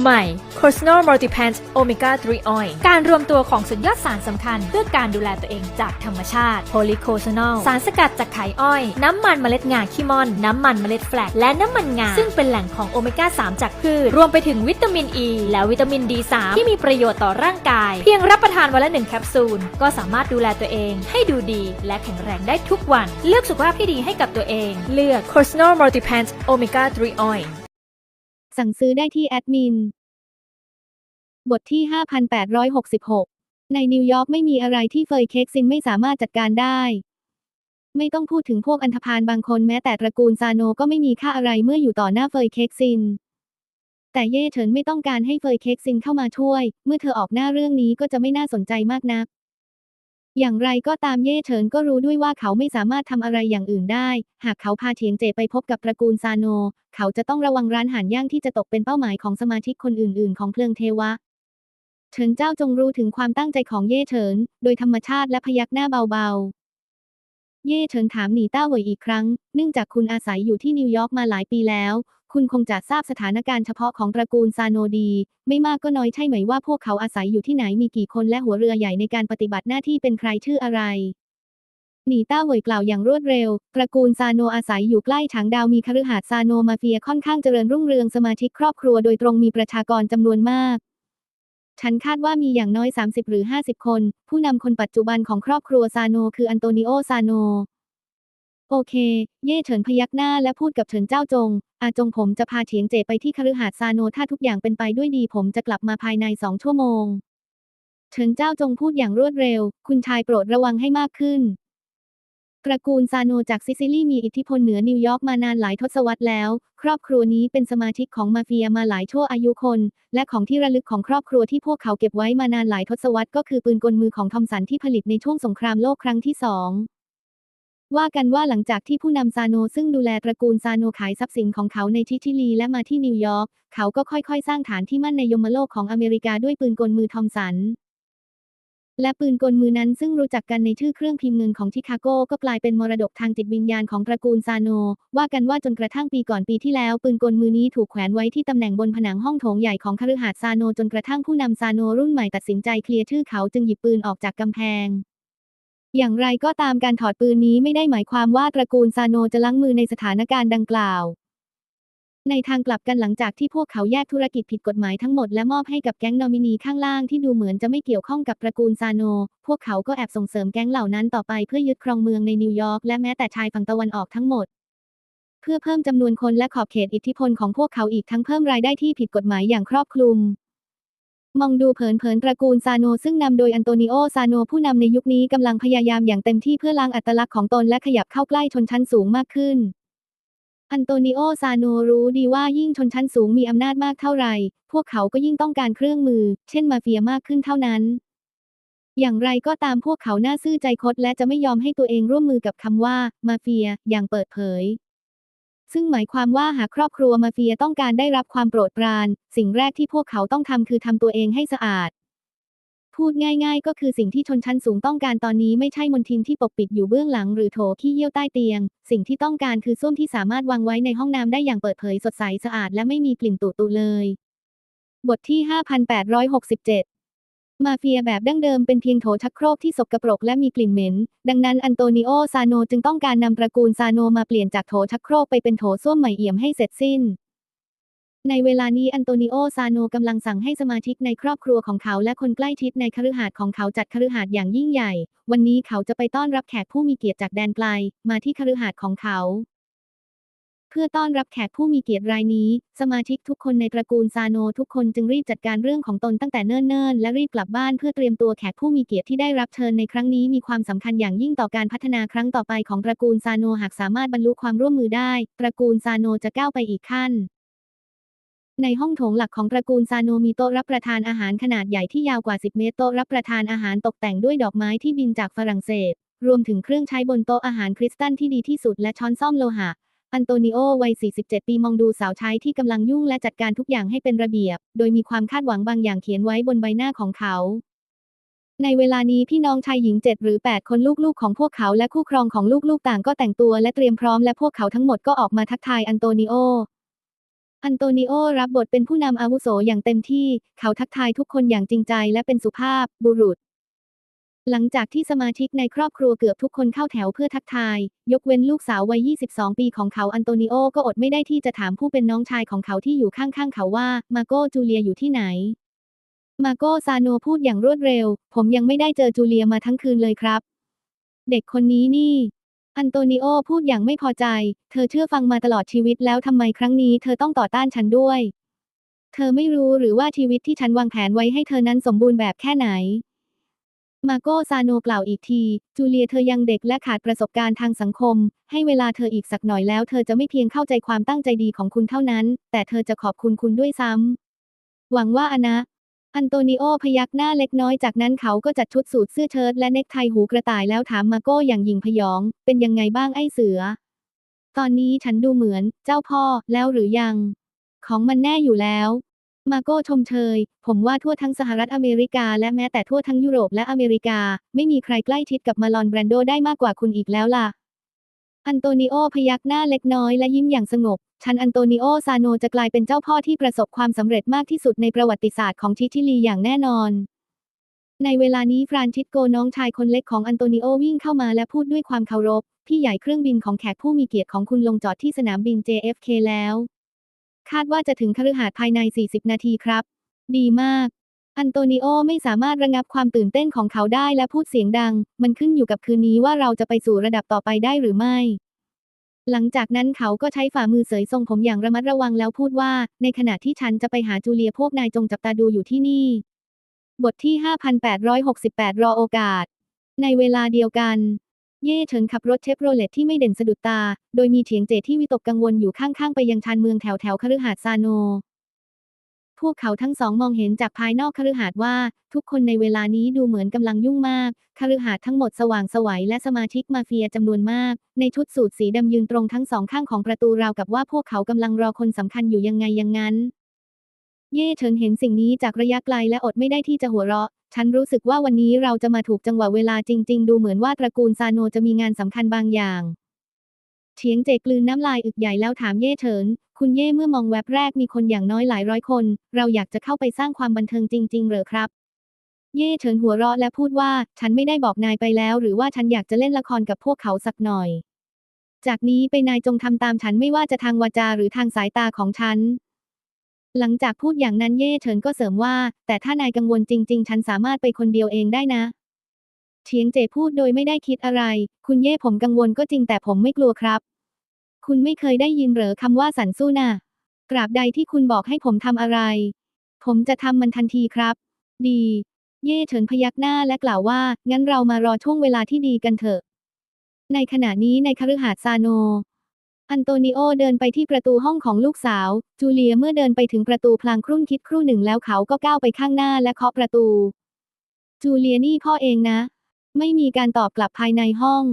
ใหม่ Personal Multipants Omega 3 Oil การรวมตัวของสุดยอดสารสำคัญ เพื่อการดูแลตัวเองจากธรรมชาติ Polycosanol สารสกัดจากไข่อ้อย น้ำมันเมล็ดงาขี้มอน น้ำมันเมล็ดแฟลก และน้ำมันงา ซึ่งเป็นแหล่งของโอเมก้า 3 จากพืช รวมไปถึงวิตามินอ e ีและวิตามิน D3 ที่มีประโยชน์ต่อร่างกาย เพียงรับประทานวันละหนึ่งแคปซูล ก็สามารถดูแลตัวเอง ให้ดูดี และแข็งแรงได้ทุกวัน เลือกสุขภาพที่ดีให้กับตัวเอง เลือก Personal Multipants Omega 3 Oil สั่งซื้อได้ที่แอดมิน บทที่ 5866 ในนิวยอร์กไม่มีอะไรที่เฟยเค้กซินไม่สามารถจัดการได้ ไม่ต้องพูดถึงพวกอันธพาลบางคนแม้แต่ตระกูลซาโนก็ไม่มีค่าอะไรเมื่ออยู่ต่อหน้าเฟยเค้กซิน แต่เย่เฉินไม่ต้องการให้เฟยเค้กซินเข้ามาช่วย เมื่อเธอออกหน้าเรื่องนี้ก็จะไม่น่าสนใจมากนัก อย่างไรก็ตามเย่เฉินก็รู้ด้วยว่าเขาไม่สามารถทำอะไรอย่างอื่นได้ หากเขาพาเฉียงเจไปพบกับตระกูลซาโน เขาจะต้องระวังร้านหานย่างที่จะตกเป็นเป้าหมายของสมาชิกคนอื่น ๆ ของเพลิงเทวะ เฉินเจ้าจงรู้ถึงความตั้งใจของเย่เฉิน โดยธรรมชาติและพยักหน้าเบา ๆ เย่เฉินถามหนีต้าเหวยอีกครั้ง เนื่องจากคุณอาศัยอยู่ที่นิวยอร์กมาหลายปีแล้ว คุณคงจะทราบสถานการณ์เฉพาะของตระกูลซาโนดี ไม่มากก็น้อยใช่ไหมว่าพวกเขาอาศัยอยู่ที่ไหนมีกี่คนและหัวเรือใหญ่ในการปฏิบัติหน้าที่เป็นใครชื่ออะไรหนีต้าเหวยกล่าวอย่างรวดเร็ว ตระกูลซาโนอาศัยอยู่ใกล้ฉางดาวมีคฤหาสน์ซาโนมาเฟียค่อนข้างเจริญรุ่งเรืองสมาชิกครอบครัวโดยตรงมีประชากรจำนวนมาก ฉันคาดว่ามีอย่างน้อย 30 หรือ 50 คน ผู้นำคนปัจจุบันของครอบครัวซาโนคืออันโตนิโอซาโน โอเค เย่เฉินพยักหน้าและพูดกับเฉินเจ้าจง อาจงผมจะพาเฉียงเจไปที่คฤหาสน์ซาโนถ้าทุกอย่างเป็นไปด้วยดีผมจะกลับมาภายในสองชั่วโมง เฉินเจ้าจงพูดอย่างรวดเร็ว คุณชายโปรดระวังให้มากขึ้นตระกูลซาโนจากซิซิลีมีอิทธิพลเหนือนิวยอร์กมานานหลายทศวรรษแล้ว ครอบครัวนี้เป็นสมาชิกของมาเฟียมาหลายชั่วอายุคน และของที่ระลึกของครอบครัวที่พวกเขาเก็บไว้มานานหลายทศวรรษก็คือปืนกลมือของทอมสันที่ผลิตในช่วงสงครามโลกครั้งที่สอง ว่ากันว่าหลังจากที่ผู้นำซาโนซึ่งดูแลตระกูลซาโนขายทรัพย์สินของเขาในชิชิลีและมาที่นิวยอร์ก เขาก็ค่อยๆ สร้างฐานที่มั่นในยมโลกของอเมริกาด้วยปืนกลมือทอมสัน และปืนกลมือนั้นซึ่งรู้จักกันในชื่อเครื่องพิมพ์เงินของชิคาโกก็กลายเป็นมรดกทางจิตวิญญาณของตระกูลซาโน ว่ากันว่าจนกระทั่งปีก่อนปีที่แล้ว ปืนกลมือนี้ถูกแขวนไว้ที่ตำแหน่งบนผนังห้องโถงใหญ่ของคฤหาสน์ซาโนจนกระทั่งผู้นำซาโนรุ่นใหม่ตัดสินใจเคลียร์ชื่อเขาจึงหยิบปืนออกจากกำแพง อย่างไรก็ตามการถอดปืนนี้ไม่ได้หมายความว่าตระกูลซาโนจะล้างมือในสถานการณ์ดังกล่าว ในทางกลับกันหลังจากที่พวกเขาแยกธุรกิจผิดกฎหมายทั้งหมดและมอบให้กับแก๊งนอมินีข้างล่างที่ดูเหมือนจะไม่เกี่ยวข้องกับตระกูลซาโน พวกเขาก็แอบส่งเสริมแก๊งเหล่านั้นต่อไปเพื่อยึดครองเมืองในนิวยอร์กและแม้แต่ชายฝั่งตะวันออกทั้งหมดเพื่อเพิ่มจำนวนคนและขอบเขตอิทธิพลของพวกเขาอีกทั้งเพิ่มรายได้ที่ผิดกฎหมายอย่างครอบคลุม มองดูเผินๆตระกูลซาโนซึ่งนำโดยอันโตนิโอซาโนผู้นำในยุคนี้กำลังพยายามอย่างเต็มที่เพื่อล้างอัตลักษณ์ของตนและขยับเข้าใกล้ชนชั้นสูงมากขึ้น อันโตนิโอซาโนรู้ดีว่ายิ่งชนชั้นสูงมีอำนาจมากเท่าไหร่ พวกเขาก็ยิ่งต้องการเครื่องมือ เช่นมาเฟียมากขึ้นเท่านั้น อย่างไรก็ตามพวกเขาน่าซื่อใจคดและจะไม่ยอมให้ตัวเองร่วมมือกับคำว่า มาเฟีย อย่างเปิดเผย ซึ่งหมายความว่าหากครอบครัวมาเฟียต้องการได้รับความโปรดปราน สิ่งแรกที่พวกเขาต้องทำคือทำตัวเองให้สะอาด พูดง่าย ๆ ก็คือสิ่งที่ชนชั้นสูงต้องการตอนนี้ไม่ใช่มนทินที่ปกปิดอยู่เบื้องหลังหรือโถขี้เยี่ยวใต้เตียง สิ่งที่ต้องการคือส้วมที่สามารถวางไว้ในห้องน้ำได้อย่างเปิดเผยสดใสสะอาดและไม่มีกลิ่นตุตุเลย บทที่ 5867 มาเฟียแบบดั้งเดิมเป็นเพียงโถชักโครกที่สกปรกและมีกลิ่นเหม็น ดังนั้นอันโตนิโอ ซาโนจึงต้องการนำตระกูลซาโนมาเปลี่ยนจากโถชักโครกไปเป็นโถส้วมใหม่เอี่ยมให้เสร็จสิ้น ในเวลานี้อันโตนิโอ ซาโนกำลังสั่งให้สมาชิกในครอบครัวของเขาและคนใกล้ชิดในคฤหาสน์ของเขาจัดคฤหาสน์อย่างยิ่งใหญ่ วันนี้เขาจะไปต้อนรับแขกผู้มีเกียรติจากแดนไกล มาที่คฤหาสน์ของเขา พื่อต้อนรับแขกผู้มีเกียรติรายนี้ สมาชิกทุกคนในตระกูลซาโนทุกคนจึงรีบจัดการเรื่องของตนตั้งแต่เนิ่นๆ และรีบกลับบ้านเพื่อเตรียมตัวแขกผู้มีเกียรติที่ได้รับเชิญในครั้งนี้มีความสำคัญอย่างยิ่งต่อการพัฒนาครั้งต่อไปของตระกูลซาโนหากสามารถบรรลุความร่วมมือได้ ตระกูลซาโนจะก้าวไปอีกขั้นในห้องโถงหลักของตระกูลซาโนมีโต๊ะรับประทานอาหารขนาดใหญ่ที่ยาวกว่า 10 เมตรโต๊ะรับประทานอาหารตกแต่งด้วยดอกไม้ที่บินจากฝรั่งเศส รวมถึงเครื่องใช้บนโต๊ะอาหารคริสตัลที่ดีที่สุดและช้อนซ่อมโลหะ อันโตนิโอวัย 47 ปีมองดูสาวใช้ที่กำลังยุ่งและจัดการทุกอย่างให้เป็นระเบียบ โดยมีความคาดหวังบางอย่างเขียนไว้บนใบหน้าของเขา ในเวลานี้พี่น้องชายหญิง 7 หรือ 8 คนลูกๆ ของพวกเขาและคู่ครองของลูกๆ ต่างก็แต่งตัวและเตรียมพร้อมและพวกเขาทั้งหมดก็ออกมาทักทายอันโตนิโอ อันโตนิโอรับบทเป็นผู้นำอาวุโสอย่างเต็มที่ เขาทักทายทุกคนอย่างจริงใจและเป็นสุภาพบุรุษ หลังจากที่สมาชิกในครอบครัวเกือบทุกคนเข้าแถวเพื่อทักทาย ยกเว้นลูกสาววัย 22 ปีของเขาอันโตนิโอก็อดไม่ได้ที่จะถามผู้เป็นน้องชายของเขาที่อยู่ข้างๆ เขาว่า มาโกจูเลียอยู่ที่ไหน มาโกซาโนพูดอย่างรวดเร็ว ผมยังไม่ได้เจอจูเลียมาทั้งคืนเลยครับ เด็กคนนี้นี่ อันโตนิโอพูดอย่างไม่พอใจ เธอเชื่อฟังมาตลอดชีวิตแล้วทำไมครั้งนี้เธอต้องต่อต้านฉันด้วย เธอไม่รู้หรือว่าชีวิตที่ฉันวางแผนไว้ให้เธอนั้นสมบูรณ์แบบแค่ไหน มาโกซาโนกล่าวอีกที จูเลียเธอยังเด็กและขาดประสบการณ์ทางสังคม ให้เวลาเธออีกสักหน่อยแล้วเธอจะไม่เพียงเข้าใจความตั้งใจดีของคุณเท่านั้น แต่เธอจะขอบคุณคุณด้วยซ้ำ หวังว่าอนะ อันโตนิโอพยักหน้าเล็กน้อยจากนั้นเขาก็จัดชุดสูทเสื้อเชิ้ตและเนคไทหูกระต่ายแล้วถามมาโก้อย่างหยิ่งพยอง เป็นยังไงบ้างไอ้เสือ ตอนนี้ฉันดูเหมือน เจ้าพ่อแล้วหรือยัง ของมันแน่อยู่แล้ว มาโก้ชมเชย ผมว่าทั่วทั้งสหรัฐอเมริกาและแม้แต่ทั่วทั้งยุโรปและอเมริกา ไม่มีใครใกล้ชิดกับมาลอนแบรนโดได้มากกว่าคุณอีกแล้วล่ะ อันโตนิโอพยักหน้าเล็กน้อยและยิ้มอย่างสงบฉันอันโตนิโอซาโนจะกลายเป็นเจ้าพ่อที่ประสบความสำเร็จมากที่สุดในประวัติศาสตร์ของชิชิลีอย่างแน่นอน ในเวลานี้ฟรานชิสโกน้องชายคนเล็กของอันโตนิโอวิ่งเข้ามาและพูดด้วยความเคารพ พี่ใหญ่เครื่องบินของแขกผู้มีเกียรติของคุณลงจอดที่สนามบิน JFK แล้ว คาดว่าจะถึงคฤหาสน์ภายใน 40 นาทีครับ ดีมาก อันโตนิโอไม่สามารถระงับความตื่นเต้นของเขาได้และพูดเสียงดัง มันขึ้นอยู่กับคืนนี้ว่าเราจะไปสู่ระดับต่อไปได้หรือไม่ หลังจากนั้นเขาก็ใช้ฝ่ามือเสยทรงผมอย่างระมัดระวังแล้วพูดว่า ในขณะที่ฉันจะไปหาจูเลียพวกนายจงจับตาดูอยู่ที่นี่ บทที่ 5868 รอโอกาส ในเวลาเดียวกัน เย่เฉินขับรถเชฟโรเลตที่ไม่เด่นสะดุดตา โดยมีเฉียงเจที่วิตกกังวลอยู่ข้างๆ ไปยังชานเมืองแถวแถวคฤหาสน์ซาโน พวกเขาทั้งสองมองเห็นจากภายนอกคฤหาสน์ว่า ทุกคนในเวลานี้ดูเหมือนกำลังยุ่งมาก คฤหาสน์ทั้งหมดสว่างสวัยและสมาชิกมาเฟียจำนวนมาก ในชุดสูทสีดำยืนตรงทั้งสองข้างของประตูราวกับว่าพวกเขากำลังรอคนสำคัญอยู่ยังไงอย่างนั้นเย่เฉินเห็นสิ่งนี้จากระยะไกลและอดไม่ได้ที่จะหัวเราะ ฉันรู้สึกว่าวันนี้เราจะมาถูกจังหวะเวลาจริง ๆ ดูเหมือนว่าตระกูลซาโนจะมีงานสำคัญบางอย่างเฉียงเจกลืนน้ำลายอึกใหญ่แล้วถามเย่เฉิน คุณเย่เมื่อมองแว็บแรกมีคนอย่างน้อยหลายร้อยคน เราอยากจะเข้าไปสร้างความบันเทิงจริง ๆ เหรอครับ เย่เฉินหัวเราะและพูดว่า ฉันไม่ได้บอกนายไปแล้ว หรือว่าฉันอยากจะเล่นละครกับพวกเขาสักหน่อย จากนี้ไปนายจงทำตามฉันไม่ว่าจะทางวาจาหรือทางสายตาของฉัน หลังจากพูดอย่างนั้นเย่เฉินก็เสริมว่า แต่ถ้านายกังวลจริง ๆ ฉันสามารถไปคนเดียวเองได้นะเฉียงเจพูดโดยไม่ได้คิดอะไร คุณเย่ผมกังวลก็จริงแต่ผมไม่กลัวครับ คุณไม่เคยได้ยินเหรอคำว่าสันสู้น่ะตราบใดที่คุณบอกให้ผมทำอะไร ผมจะทำมันทันทีครับ ดี เย่เฉินพยักหน้าและกล่าวว่า งั้นเรามารอช่วงเวลาที่ดีกันเถอะ ในขณะนี้ในคฤหาสน์ซาโน อันโตนิโอเดินไปที่ประตูห้องของลูกสาว จูเลียเมื่อเดินไปถึงประตูพลางครุ่นคิดครู่หนึ่งแล้วเขาก็ก้าวไปข้างหน้าและเคาะประตู จูเลียนี่พ่อเองนะ ไม่มีการตอบกลับภายในห้อง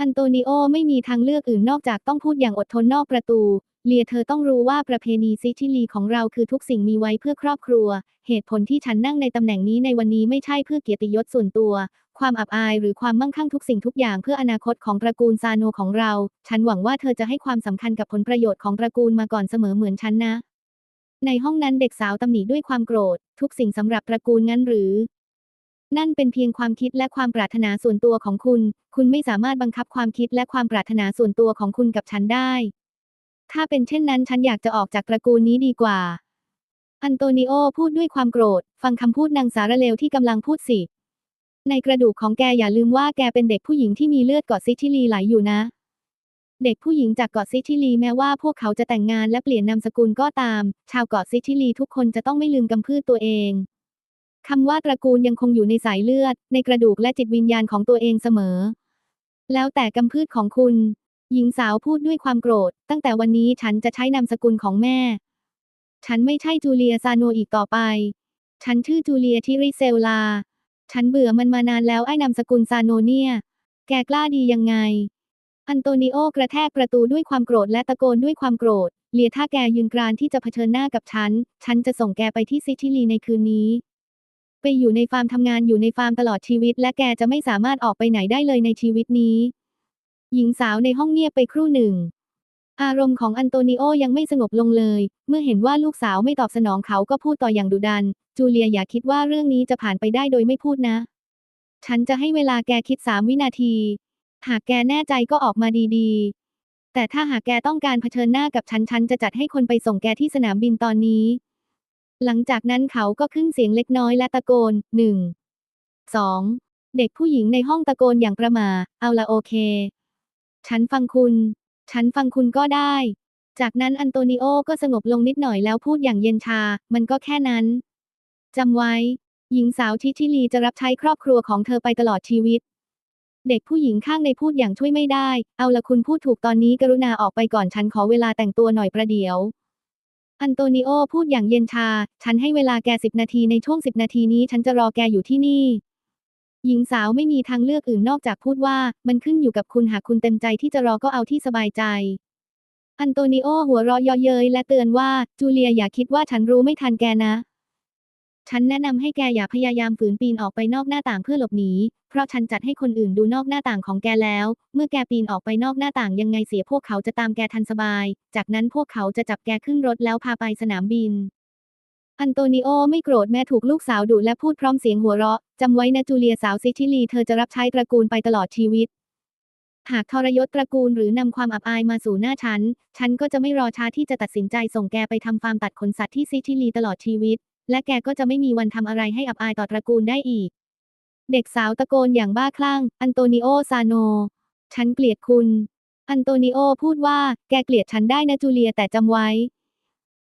อันโตนิโอไม่มีทางเลือกอื่นนอกจากต้องพูดอย่างอดทนนอกประตู เลียเธอต้องรู้ว่าประเพณีซิชิลีของเราคือทุกสิ่งมีไว้เพื่อครอบครัว เหตุผลที่ฉันนั่งในตำแหน่งนี้ในวันนี้ไม่ใช่เพื่อเกียรติยศส่วนตัว ความอับอายหรือความมั่งคั่งทุกสิ่งทุกอย่างเพื่ออนาคตของตระกูลซาโนของเรา ฉันหวังว่าเธอจะให้ความสำคัญกับผลประโยชน์ของตระกูลมาก่อนเสมอเหมือนฉันนะ ในห้องนั้นเด็กสาวตำหนิด้วยความโกรธ ทุกสิ่งสำหรับตระกูลงั้นหรือ นั่นเป็นเพียงความคิดและความปรารถนาส่วนตัวของคุณ คุณไม่สามารถบังคับความคิดและความปรารถนาส่วนตัวของคุณกับฉันได้ ถ้าเป็นเช่นนั้นฉันอยากจะออกจากตระกูลนี้ดีกว่าอันโตนิโอพูดด้วยความโกรธ ฟังคำพูดนางสารเลวที่กำลังพูดสิ ในกระดูกของแกอย่าลืมว่าแกเป็นเด็กผู้หญิงที่มีเลือดเกาะซิชิลีไหลอยู่นะ เด็กผู้หญิงจากเกาะซิชิลีแม้ว่าพวกเขาจะแต่งงานและเปลี่ยนนามสกุลก็ตาม ชาวเกาะซิชิลีทุกคนจะต้องไม่ลืมกำพืชตัวเองคำว่าตระกูลยังคงอยู่ในสายเลือด ในกระดูกและจิตวิญญาณของตัวเองเสมอ แล้วแต่กำพืชของคุณ หญิงสาวพูดด้วยความโกรธ ตั้งแต่วันนี้ฉันจะใช้นามสกุลของแม่ ฉันไม่ใช่จูเลียซาโนอีกต่อไป ฉันชื่อจูเลียทิริเซลลา ฉันเบื่อมันมานานแล้วไอ้นามสกุลซาโนเนีย แกกล้าดียังไง อันโตนิโอกระแทกประตูด้วยความโกรธและตะโกนด้วยความโกรธ เลียถ้าแกยืนกรานที่จะเผชิญหน้ากับฉัน ฉันจะส่งแกไปที่ซิชิลีในคืนนี้ ไปอยู่ในฟาร์มทำงานอยู่ในฟาร์มตลอดชีวิต และแกจะไม่สามารถออกไปไหนได้เลยในชีวิตนี้ หญิงสาวในห้องเงียบไปครู่หนึ่ง อารมณ์ของอันโตนิโอยังไม่สงบลงเลย เมื่อเห็นว่าลูกสาวไม่ตอบสนองเขาก็พูดต่ออย่างดุดัน จูเลียอย่าคิดว่าเรื่องนี้จะผ่านไปได้โดยไม่พูดนะ ฉันจะให้เวลาแกคิดสามวินาที หากแกแน่ใจก็ออกมาดีๆ แต่ถ้าหากแกต้องการเผชิญหน้ากับฉันฉันจะจัดให้คนไปส่งแกที่สนามบินตอนนี้ หลังจากนั้นเขาก็ขึ้นเสียงเล็กน้อยและตะโกนหนึ่งสองเด็กผู้หญิงในห้องตะโกนอย่างประมาเอาละโอเค ฉันฟังคุณ ฉันฟังคุณก็ได้ จากนั้นอันโตนิโอก็สงบลงนิดหน่อยแล้วพูดอย่างเย็นชา มันก็แค่นั้นจำไว้ หญิงสาวทิชิลีจะรับใช้ครอบครัวของเธอไปตลอดชีวิต เด็กผู้หญิงข้างในพูดอย่างช่วยไม่ได้ เอาละคุณพูดถูกตอนนี้กรุณาออกไปก่อนฉันขอเวลาแต่งตัวหน่อยประเดี๋ยวอันโตนิโอพูดอย่างเย็นชา ฉันให้เวลาแกสิบนาทีในช่วงสิบนาทีนี้ฉันจะรอแกอยู่ที่นี่ หญิงสาวไม่มีทางเลือกอื่นนอกจากพูดว่า มันขึ้นอยู่กับคุณหากคุณเต็มใจที่จะรอก็เอาที่สบายใจ อันโตนิโอหัวเราะเยาะเย้ยและเตือนว่า จูเลียอย่าคิดว่าฉันรู้ไม่ทันแกนะ ฉันแนะนำให้แกอย่าพยายามฝืนปีนออกไปนอกหน้าต่างเพื่อหลบหนี เพราะฉันจัดให้คนอื่นดูนอกหน้าต่างของแกแล้ว เมื่อแกปีนออกไปนอกหน้าต่างยังไงเสียพวกเขาจะตามแกทันสบาย จากนั้นพวกเขาจะจับแกขึ้นรถแล้วพาไปสนามบิน อันโตนิโอไม่โกรธแม้ถูกลูกสาวดุและพูดพร้อมเสียงหัวเราะ จำไว้นะจูเลียสาวซิชิลีเธอจะรับใช้ตระกูลไปตลอดชีวิต หากทรยศตระกูลหรือนำความอับอายมาสู่หน้าฉัน ฉันก็จะไม่รอช้าที่จะตัดสินใจส่งแกไปทำฟาร์มตัดขนสัตว์ที่ซิชิลีตลอดชีวิต และแกก็จะไม่มีวันทำอะไรให้อับอายต่อตระกูลได้อีก เด็กสาวตะโกนอย่างบ้าคลั่ง อันโตนิโอซาโน ฉันเกลียดคุณ อันโตนิโอพูดว่า แกเกลียดฉันได้นะจูเลียแต่จำไว้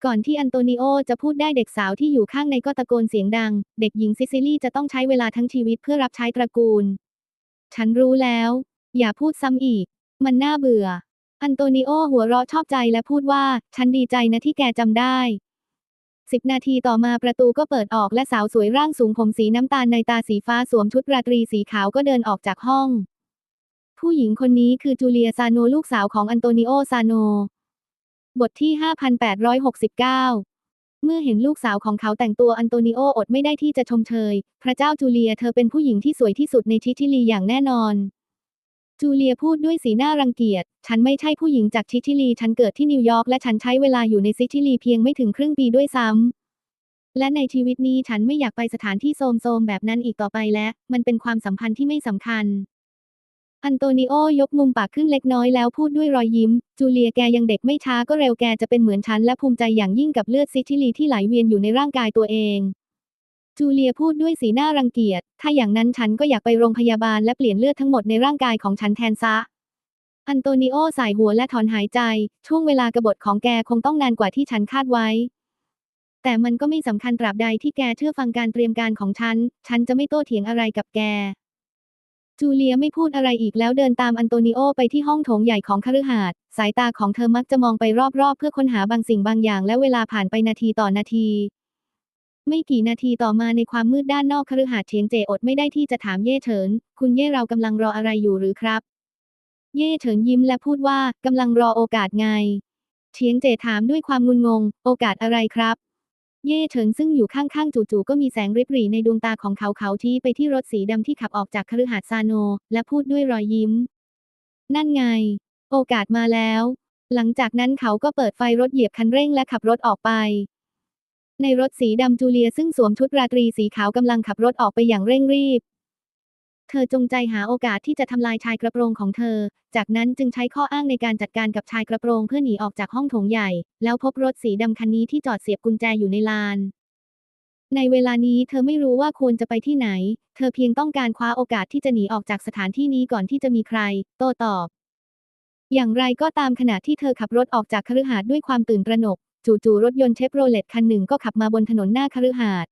ก่อนที่อันโตนิโอจะพูดได้เด็กสาวที่อยู่ข้างในก็ตะโกนเสียงดัง เด็กหญิงซิซิลีจะต้องใช้เวลาทั้งชีวิตเพื่อรับใช้ตระกูล ฉันรู้แล้ว อย่าพูดซ้ำอีก มันน่าเบื่อ อันโตนิโอหัวเราะชอบใจและพูดว่า ฉันดีใจนะที่แกจำได้สิบนาทีต่อมาประตูก็เปิดออกและสาวสวยร่างสูงผมสีน้ำตาลในตาสีฟ้าสวมชุดราตรีสีขาวก็เดินออกจากห้อง ผู้หญิงคนนี้คือจูเลียซาโนลูกสาวของอันโตนิโอซาโน บทที่ 5869 เมื่อเห็นลูกสาวของเขาแต่งตัวอันโตนิโออดไม่ได้ที่จะชมเชย พระเจ้าจูเลียเธอเป็นผู้หญิงที่สวยที่สุดในชิชิลีอย่างแน่นอน จูเลียพูดด้วยสีหน้ารังเกียจ ฉันไม่ใช่ผู้หญิงจากชิชิลี ฉันเกิดที่นิวยอร์กและฉันใช้เวลาอยู่ในซิชิลีเพียงไม่ถึงครึ่งปีด้วยซ้ำ และในชีวิตนี้ฉันไม่อยากไปสถานที่โทรมแบบนั้นอีกต่อไปและ มันเป็นความสัมพันธ์ที่ไม่สำคัญ อันโตนิโอยกมุมปากขึ้นเล็กน้อยแล้วพูดด้วยรอยยิ้ม จูเลียแกยังเด็กไม่ช้าก็เร็วแกจะเป็นเหมือนฉันและภูมิใจอย่างยิ่งกับเลือดซิชิลีที่ไหลเวียนอยู่ในร่างกายตัวเอง จูเลียพูดด้วยสีหน้ารังเกียจ ถ้าอย่างนั้นฉันก็อยากไปโรงพยาบาลและเปลี่ยนเลือดทั้งหมดในร่างกายของฉันแทนซะ อันโตนิโอสายหัวและถอนหายใจ ช่วงเวลากบฏของแกคงต้องนานกว่าที่ฉันคาดไว้แต่มันก็ไม่สำคัญตราบใดที่แกเชื่อฟังการเตรียมการของฉัน ฉันจะไม่โต้เถียงอะไรกับแก จูเลียไม่พูดอะไรอีกแล้วเดินตามอันโตนิโอไปที่ห้องโถงใหญ่ของคฤหาสน์สายตาของเธอมักจะมองไปรอบๆ เพื่อค้นหาบางสิ่งบางอย่าง และเวลาผ่านไปนาทีต่อนาที ไม่กี่นาทีต่อมาในความมืดด้านนอกคฤหาสน์เฉียงเจอดไม่ได้ที่จะถามเย่เฉิน คุณเย่เรากำลังรออะไรอยู่หรือครับ เย่เฉินยิ้มและพูดว่ากำลังรอโอกาสไงเฉียงเจถามด้วยความงุนงง โอกาสอะไรครับ เย่เฉินซึ่งอยู่ข้างๆ จู่ๆ ก็มีแสงริบหรี่ในดวงตาของเขาเขาที่ไปที่รถสีดำที่ขับออกจากคฤหาสน์ซาโน และพูดด้วยรอยยิ้ม นั่นไง โอกาสมาแล้ว หลังจากนั้นเขาก็เปิดไฟรถเหยียบคันเร่งและขับรถออกไป ในรถสีดำจูเลียซึ่งสวมชุดราตรีสีขาวกำลังขับรถออกไปอย่างเร่งรีบ เธอจงใจหาโอกาสที่จะทำลายชายกระโปรงของเธอ จากนั้นจึงใช้ข้ออ้างในการจัดการกับชายกระโปรงเพื่อหนีออกจากห้องโถงใหญ่ แล้วพบรถสีดำคันนี้ที่จอดเสียบกุญแจอยู่ในลาน ในเวลานี้เธอไม่รู้ว่าควรจะไปที่ไหน เธอเพียงต้องการคว้าโอกาสที่จะหนีออกจากสถานที่นี้ก่อนที่จะมีใคร โต้ตอบ อย่างไรก็ตามขณะที่เธอขับรถออกจากคฤหาสน์ด้วยความตื่นตระหนก จู่ๆรถยนต์เชฟโรเลตคันหนึ่งก็ขับมาบนถนนหน้าคฤหาสน์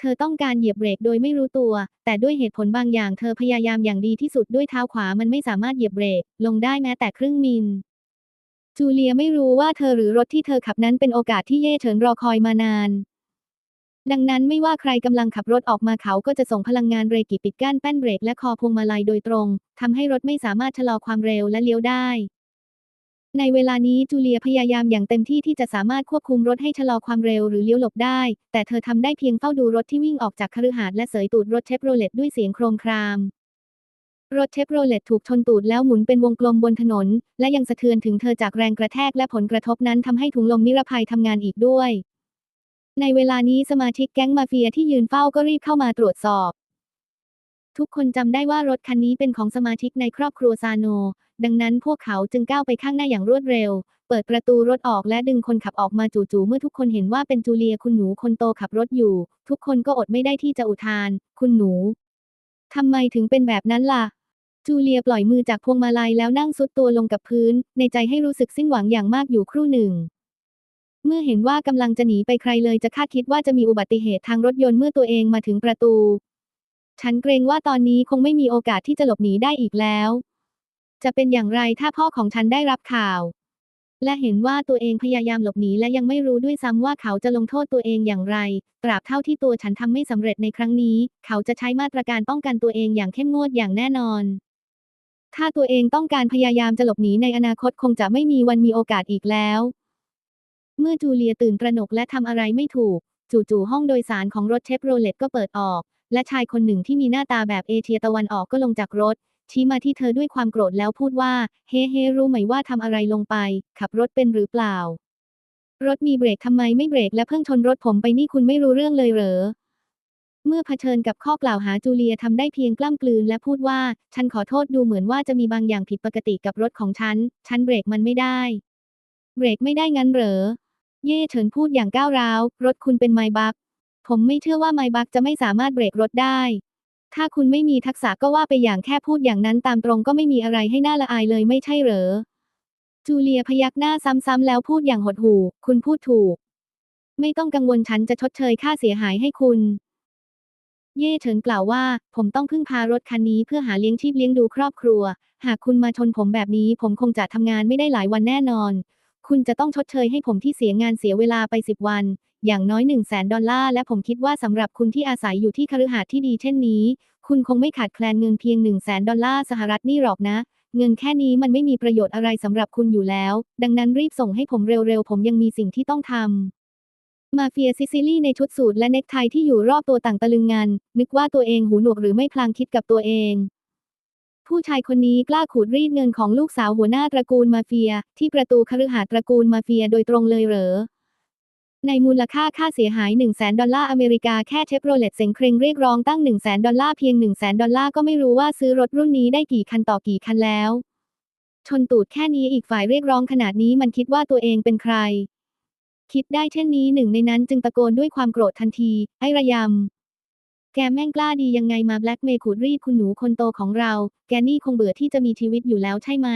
เธอต้องการเหยียบเบรกโดยไม่รู้ตัว แต่ด้วยเหตุผลบางอย่างเธอพยายามอย่างดีที่สุดด้วยเท้าขวามันไม่สามารถเหยียบเบรกลงได้แม้แต่ครึ่งมิล จูเลียไม่รู้ว่าเธอหรือรถที่เธอขับนั้นเป็นโอกาสที่เย่เฉินรอคอยมานาน ดังนั้นไม่ว่าใครกำลังขับรถออกมาเขาก็จะส่งพลังงานเรกิปิดกั้นแป้นเบรกและคอพวงมาลัยโดยตรงทำให้รถไม่สามารถชะลอความเร็วและเลี้ยวได้ ในเวลานี้จูเลียพยายามอย่างเต็มที่ที่จะสามารถควบคุมรถให้ชะลอความเร็วหรือเลี้ยวหลบได้ แต่เธอทำได้เพียงเฝ้าดูรถที่วิ่งออกจากคฤหาสน์และเสยตูดรถเชฟโรเลตด้วยเสียงโครมคราม รถเชฟโรเลตถูกชนตูดแล้วหมุนเป็นวงกลมบนถนน และยังสะเทือนถึงเธอจากแรงกระแทกและผลกระทบนั้นทำให้ถุงลมนิรภัยทำงานอีกด้วย ในเวลานี้สมาชิกแก๊งมาเฟียที่ยืนเฝ้าก็รีบเข้ามาตรวจสอบ ทุกคนจำได้ว่ารถคันนี้เป็นของสมาชิกในครอบครัวซาโน ดังนั้นพวกเขาจึงก้าวไปข้างหน้าอย่างรวดเร็ว เปิดประตูรถออกและดึงคนขับออกมาจู่ๆเมื่อทุกคนเห็นว่าเป็นจูเลียคุณหนูคนโตขับรถอยู่ ทุกคนก็อดไม่ได้ที่จะอุทาน คุณหนูทำไมถึงเป็นแบบนั้นล่ะ จูเลียปล่อยมือจากพวงมาลัยแล้วนั่งซุดตัวลงกับพื้น ในใจให้รู้สึกสิ้นหวังอย่างมากอยู่ครู่หนึ่งเมื่อเห็นว่ากำลังจะหนีไปใครเลยจะคาดคิดว่าจะมีอุบัติเหตุทางรถยนต์เมื่อตัวเองมาถึงประตู ฉันเกรงว่าตอนนี้คงไม่มีโอกาสที่จะหลบหนีได้อีกแล้ว จะเป็นอย่างไรถ้าพ่อของฉันได้รับข่าว และเห็นว่าตัวเองพยายามหลบหนีและยังไม่รู้ด้วยซ้ำว่าเขาจะลงโทษตัวเองอย่างไร ตราบเท่าที่ตัวฉันทำไม่สำเร็จในครั้งนี้ เขาจะใช้มาตรการป้องกันตัวเองอย่างเข้มงวดอย่างแน่นอน ถ้าตัวเองต้องการพยายามจะหลบหนีในอนาคตคงจะไม่มีวันมีโอกาสอีกแล้ว เมื่อจูเลียตื่นตระหนกและทำอะไรไม่ถูก จู่ๆห้องโดยสารของรถเชฟโรเลตก็เปิดออก และชายคนหนึ่งที่มีหน้าตาแบบเอเชียตะวันออกก็ลงจากรถ ชี้มาที่เธอด้วยความโกรธแล้วพูดว่า เฮ้เฮ้รู้ไหมว่าทำอะไรลงไป ขับรถเป็นหรือเปล่า รถมีเบรกทำไมไม่เบรกและเพิ่งชนรถผมไปนี่คุณไม่รู้เรื่องเลยเหรอ เมื่อเผชิญกับข้อกล่าวหาจูเลียทำได้เพียงกล้ำกลืนและพูดว่า ฉันขอโทษดูเหมือนว่าจะมีบางอย่างผิดปกติกับรถของฉัน ฉันเบรกมันไม่ได้ เบรกไม่ได้งั้นเหรอ เย่เฉินพูดอย่างก้าวร้าว รถคุณเป็นไมบักผมไม่เชื่อว่าไมบักจะไม่สามารถเบรกรถได้ ถ้าคุณไม่มีทักษะก็ว่าไปอย่างแค่พูดอย่างนั้นตามตรงก็ไม่มีอะไรให้หน่าละอายเลยไม่ใช่เหรอ จูเลียพยักหน้าซ้ำๆแล้วพูดอย่างหดหู่ คุณพูดถูก ไม่ต้องกังวลฉันจะชดเชยค่าเสียหายให้คุณ เย่เฉินกล่าวว่า ผมต้องพึ่งพารถคันนี้เพื่อหาเลี้ยงชีพเลี้ยงดูครอบครัว หากคุณมาชนผมแบบนี้ ผมคงจะทำงานไม่ได้หลายวันแน่นอน คุณจะต้องชดเชยให้ผมที่เสียงานเสียเวลาไปสิบวันอย่างน้อย1 0 0 0 0แสนดอลลาร์และผมคิดว่าสำหรับคุณที่อาศัยอยู่ที่คฤหาสน์ที่ดีเช่นนี้ คุณคงไม่ขาดแคลนเงินเพียง 1 0 0 0 0แสนดอลลาร์สหรัฐนี่หรอกนะ เงินแค่นี้มันไม่มีประโยชน์อะไรสำหรับคุณอยู่แล้ว ดังนั้นรีบส่งให้ผมเร็วๆ ผมยังมีสิ่งที่ต้องทำ มาเฟียซิซิลีในชุดสูทและเน็กไทที่อยู่รอบตัวต่างตะลึงงานนึกว่าตัวเองหูหนวกหรือไม่พลางคิดกับตัวเอง ผู้ชายคนนี้กล้าขูดรีดเงินของลูกสาวหัวหน้าตระกูลมาเฟีย ที่ประตูคฤหาสน์ตระกูลมาเฟียโดยตรงเลยเหรอ ในมูลค่าค่าเสียหาย 1 0 0 0 0แสนดอลลาร์อเมริกาแค่เชฟโรเลตเซ็งเครงเรียกร้องตั้ง 1 0 0 0 0แสนดอลลาร์เพียง 1 0 0 0 0 ดอลลาร์ก็ไม่รู้ว่าซื้อรถรุ่นนี้ได้กี่คันต่อกี่คันแล้ว ชนตูดแค่นี้อีกฝ่ายเรียกร้องขนาดนี้มันคิดว่าตัวเองเป็นใคร คิดได้เช่นนี้หนึ่งในนั้นจึงตะโกนด้วยความโกรธทันที ไอ้ระยำ แกแม่งกล้าดียังไงมาแบล็กเมย์ขูดรีดคุณหนูคนโตของเรา แกนี่คงเบื่อที่จะมีชีวิตอยู่แล้วใช่ไหม